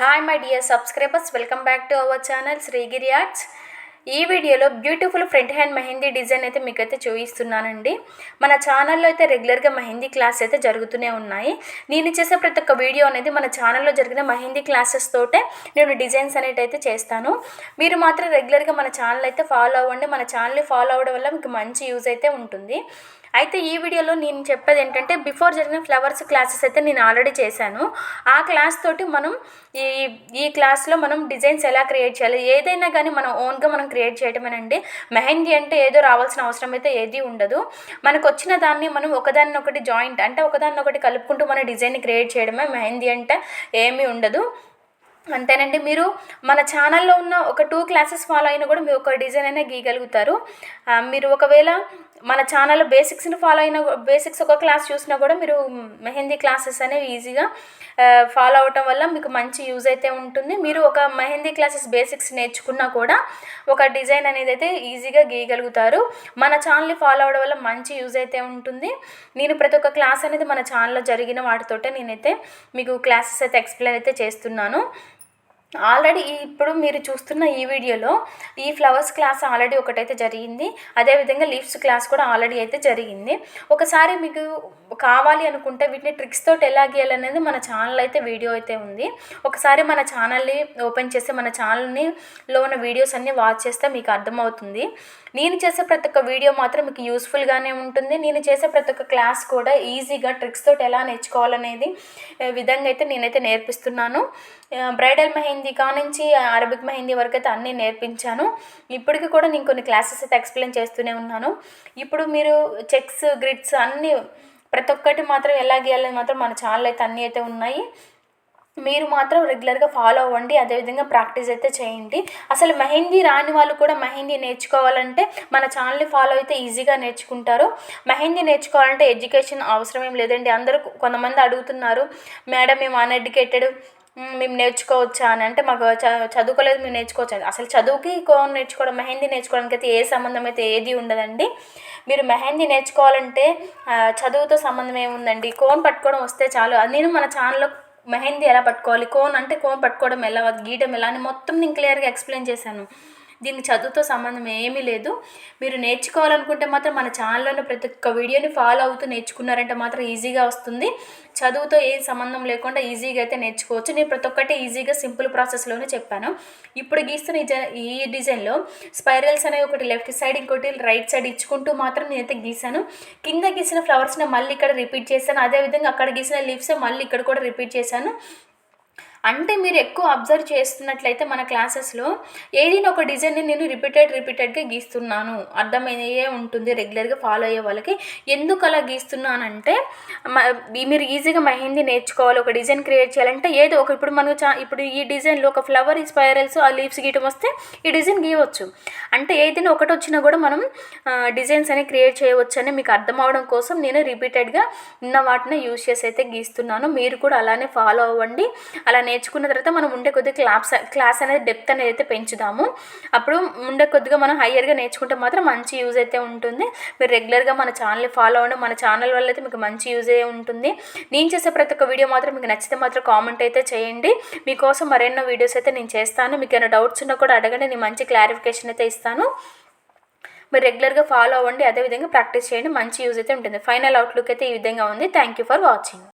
Hi my dear subscribers welcome back to our channel Srigiri arts ఈ వీడియోలో beautiful front hand mehndi design అయితే మీకు అయితే చూపిస్తున్నానండి. మన ఛానల్లో అయితే రెగ్యులర్గా మెహందీ క్లాస్ అయితే జరుగుతూనే ఉన్నాయి. నేను చేసే ప్రతి ఒక్క వీడియో అనేది మన ఛానల్లో జరిగిన మెహందీ క్లాసెస్ తోటే నేను డిజైన్స్ అనేవి అయితే చేస్తాను. మీరు మాత్రం రెగ్యులర్గా మన ఛానల్ అయితే ఫాలో అవ్వండి. మన ఛానల్ని ఫాలో అవ్వడం వల్ల మీకు మంచి యూజ్ అయితే ఉంటుంది. అయితే ఈ వీడియోలో నేను చెప్పేది ఏంటంటే బిఫోర్ జరిగిన ఫ్లవర్స్ క్లాసెస్ అయితే నేను ఆల్రెడీ చేశాను. ఆ క్లాస్ తోటి మనం ఈ ఈ క్లాస్లో మనం డిజైన్స్ ఎలా క్రియేట్ చేయాలి? ఏదైనా కానీ మనం ఓన్గా మనం క్రియేట్ చేయటమేనండి. మెహందీ అంటే ఏదో రావాల్సిన అవసరం అయితే ఏది ఉండదు. మనకు వచ్చిన దాన్ని మనం ఒకదాన్ని ఒకటి జాయింట్ అంటే ఒకదానినొకటి కలుపుకుంటూ మన డిజైన్ క్రియేట్ చేయడమే మెహందీ అంటే ఏమీ ఉండదు. అంతేనండి. మీరు మన ఛానల్లో ఉన్న ఒక టూ క్లాసెస్ ఫాలో అయినా కూడా మీరు ఒక డిజైన్ అయినా గీయగలుగుతారు. మీరు ఒకవేళ మన ఛానల్ బేసిక్స్ని ఫాలో అయిన బేసిక్స్ ఒక క్లాస్ చూసినా కూడా మీరు మెహందీ క్లాసెస్ అనేవి ఈజీగా ఫాలో అవటం వల్ల మీకు మంచి యూజ్ అయితే ఉంటుంది. మీరు ఒక మెహందీ క్లాసెస్ బేసిక్స్ నేర్చుకున్నా కూడా ఒక డిజైన్ అనేది అయితే ఈజీగా గీయగలుగుతారు. మన ఛానల్ని ఫాలో అవడం వల్ల మంచి యూజ్ అయితే ఉంటుంది. నేను ప్రతి ఒక్క క్లాస్ అనేది మన ఛానల్లో జరిగిన వాటితోటే నేనైతే మీకు క్లాసెస్ అయితే ఎక్స్ప్లెయిన్ అయితే చేస్తున్నాను. ఆల్రెడీ ఇప్పుడు మీరు చూస్తున్న ఈ వీడియోలో ఈ ఫ్లవర్స్ క్లాస్ ఆల్రెడీ ఒకటైతే జరిగింది. అదేవిధంగా లీవ్స్ క్లాస్ కూడా ఆల్రెడీ అయితే జరిగింది. ఒకసారి మీకు కావాలి అనుకుంటే వీటిని ట్రిక్స్ తోటి ఎలా గీయాలనేది మన ఛానల్ అయితే వీడియో అయితే ఉంది. ఒకసారి మన ఛానల్ని ఓపెన్ చేస్తే మన ఛానల్ని లో ఉన్న వీడియోస్ అన్నీ వాచ్ చేస్తే మీకు అర్థమవుతుంది. నేను చేసే ప్రతి ఒక్క వీడియో మాత్రం మీకు యూస్ఫుల్గానే ఉంటుంది. నేను చేసే ప్రతి ఒక్క క్లాస్ కూడా ఈజీగా ట్రిక్స్ తోటి ఎలా నేర్చుకోవాలనేది విధంగా అయితే నేనైతే నేర్పిస్తున్నాను. బ్రైడల్ మెహందీ కానుంచి అరబిక్ మెహందీ వరకు అయితే అన్నీ నేర్పించాను. ఇప్పటికి కూడా నేను కొన్ని క్లాసెస్ అయితే ఎక్స్ప్లెయిన్ చేస్తూనే ఉన్నాను. ఇప్పుడు మీరు చెక్స్ గ్రిడ్స్ అన్నీ ప్రతి ఒక్కటి మాత్రం ఎలా గీయాలని మాత్రం మన ఛానల్ అయితే అన్నీ అయితే ఉన్నాయి. మీరు మాత్రం రెగ్యులర్గా ఫాలో అవ్వండి. అదేవిధంగా ప్రాక్టీస్ అయితే చేయండి. అసలు మెహందీ రాని వాళ్ళు కూడా మెహందీ నేర్చుకోవాలంటే మన ఛానల్ని ఫాలో అయితే ఈజీగా నేర్చుకుంటారు. మెహందీ నేర్చుకోవాలంటే ఎడ్యుకేషన్ అవసరం ఏం లేదండి. అందరూ కొంతమంది అడుగుతున్నారు మేడం మేము అన్ఎడ్యుకేటెడ్ మేము నేర్చుకోవచ్చా అని అంటే మాకు చదువుకోలేదు మేము నేర్చుకోవచ్చు అసలు చదువుకి కోన్ నేర్చుకోవడం మెహందీ నేర్చుకోవడానికి అయితే ఏ సంబంధం అయితే ఏది ఉండదండి. మీరు మెహందీ నేర్చుకోవాలంటే చదువుతో సంబంధం ఏముందండి? కోన్ పట్టుకోవడం వస్తే చాలు. నేను మన ఛానల్లో మెహందీ ఎలా పట్టుకోవాలి? కోన్ అంటే కోన్ పట్టుకోవడం ఎలా గీయడం ఎలా అని మొత్తం నేను క్లియర్గా ఎక్స్ప్లెయిన్ చేశాను. దీనికి చదువుతో సంబంధం ఏమీ లేదు. మీరు నేర్చుకోవాలనుకుంటే మాత్రం మన ఛానల్లోనే ప్రతి ఒక్క వీడియోని ఫాలో అవుతూ నేర్చుకున్నారంటే మాత్రం ఈజీగా వస్తుంది. చదువుతో ఏ సంబంధం లేకుండా ఈజీగా అయితే నేర్చుకోవచ్చు. నేను ప్రతి ఒక్కటి ఈజీగా సింపుల్ ప్రాసెస్లోనే చెప్పాను. ఇప్పుడు గీస్తున్న ఈ డిజైన్లో స్పైరల్స్ అనేవి ఒకటి లెఫ్ట్ సైడ్ ఇంకోటి రైట్ సైడ్ ఇచ్చుకుంటూ మాత్రం నేనైతే గీసాను కింద గీసిన ఫ్లవర్స్ని మళ్ళీ ఇక్కడ రిపీట్ చేశాను. అదేవిధంగా అక్కడ గీసిన లీవ్స్ మళ్ళీ ఇక్కడ కూడా రిపీట్ చేశాను. అంటే మీరు ఎక్కువ అబ్జర్వ్ చేస్తున్నట్లయితే మన క్లాసెస్లో ఏదైనా ఒక డిజైన్ని నేను రిపీటెడ్ రిపీటెడ్గా గీస్తున్నాను. అర్థమయ్యే ఉంటుంది రెగ్యులర్గా ఫాలో అయ్యే వాళ్ళకి. ఎందుకు అలా గీస్తున్నానంటే మీరు ఈజీగా మెహందీ నేర్చుకోవాలి ఒక డిజైన్ క్రియేట్ చేయాలంటే ఏదో ఒక ఇప్పుడు మనకు చా ఇప్పుడు ఈ డిజైన్లో ఒక ఫ్లవర్ స్పైరల్స్ ఆ లీవ్స్ గీయటం వస్తే ఈ డిజైన్ గీయవచ్చు. అంటే ఏదైనా ఒకటి వచ్చినా కూడా మనం డిజైన్స్ అని క్రియేట్ చేయవచ్చు అని మీకు అర్థం అవడం కోసం నేను రిపీటెడ్గా ఉన్న వాటిని యూస్ చేసి అయితే గీస్తున్నాను. మీరు కూడా అలానే ఫాలో అవ్వండి. అలానే నేర్చుకున్న తర్వాత మనం ఉండే కొద్దిగా క్లాస్ క్లాస్ అనేది డెప్త్ అనేది అయితే పెంచుదాము. అప్పుడు ఉండే కొద్దిగా మనం హయ్యర్గా నేర్చుకుంటే మాత్రం మంచి యూజ్ అయితే ఉంటుంది. మీరు రెగ్యులర్గా మన ఛానల్ ఫాలో అవ్వండి. మన ఛానల్ వల్ల అయితే మీకు మంచి యూజ్ అయితే ఉంటుంది. నేను చేసే ప్రతి ఒక్క వీడియో మాత్రం మీకు నచ్చితే మాత్రం కామెంట్ అయితే చేయండి. మీకోసం మరెన్నో వీడియోస్ అయితే నేను చేస్తాను. మీకు ఏమైనా డౌట్స్ ఉన్నా కూడా అడగండి. నేను మంచి క్లారిఫికేషన్ అయితే ఇస్తాను. మీరు రెగ్యులర్గా ఫాలో అవ్వండి. అదేవిధంగా ప్రాక్టీస్ చేయండి. మంచి యూజ్ అయితే ఉంటుంది. ఫైనల్ అవుట్లుక్ అయితే ఈ విధంగా ఉంది. Thank you for watching